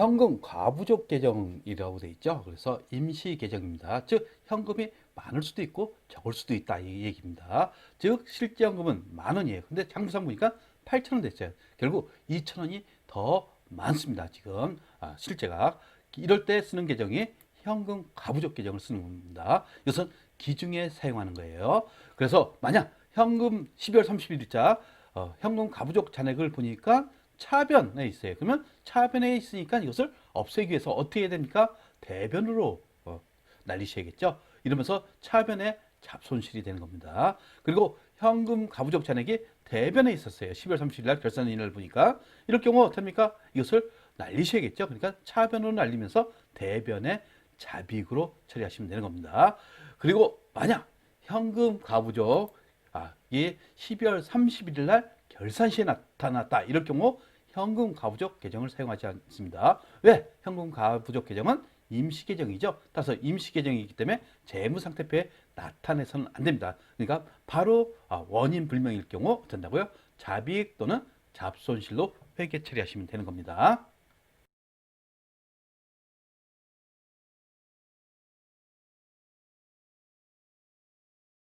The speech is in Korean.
현금 과부족 계정이라고 돼 있죠. 그래서 임시 계정입니다. 즉 현금이 많을 수도 있고 적을 수도 있다 이 얘기입니다. 즉 실제 현금은 만 원이에요. 근데 장부상 보니까 8천 원 됐어요. 결국 2천 원이 더 많습니다. 지금 아, 실제가 이럴 때 쓰는 계정이 현금 과부족 계정을 쓰는 겁니다. 이것은 기중에 사용하는 거예요. 그래서 만약 현금 12월 31일자 어, 현금 가부족 잔액을 보니까 차변에 있어요. 그러면 차변에 있으니까 이것을 없애기 위해서 어떻게 해야 됩니까? 대변으로 어, 날리셔야겠죠. 이러면서 차변에 잡손실이 되는 겁니다. 그리고 현금 가부족 잔액이 대변에 있었어요. 12월 30일 날 결산인을 보니까 이럴 경우 어떻습니까? 이것을 날리셔야겠죠. 그러니까 차변으로 날리면서 대변에 잡익으로 처리하시면 되는 겁니다. 그리고 만약 현금 가부족 아, 이게 12월 31일 날 결산시에 나타났다. 이럴 경우 현금 가부족 계정을 사용하지 않습니다. 왜? 현금 가부족 계정은 임시 계정이죠. 따라서 임시 계정이기 때문에 재무 상태표에 나타내서는 안 됩니다. 그러니까 바로 아, 원인 불명일 경우 된다고요. 잡이익 또는 잡손실로 회계 처리하시면 되는 겁니다.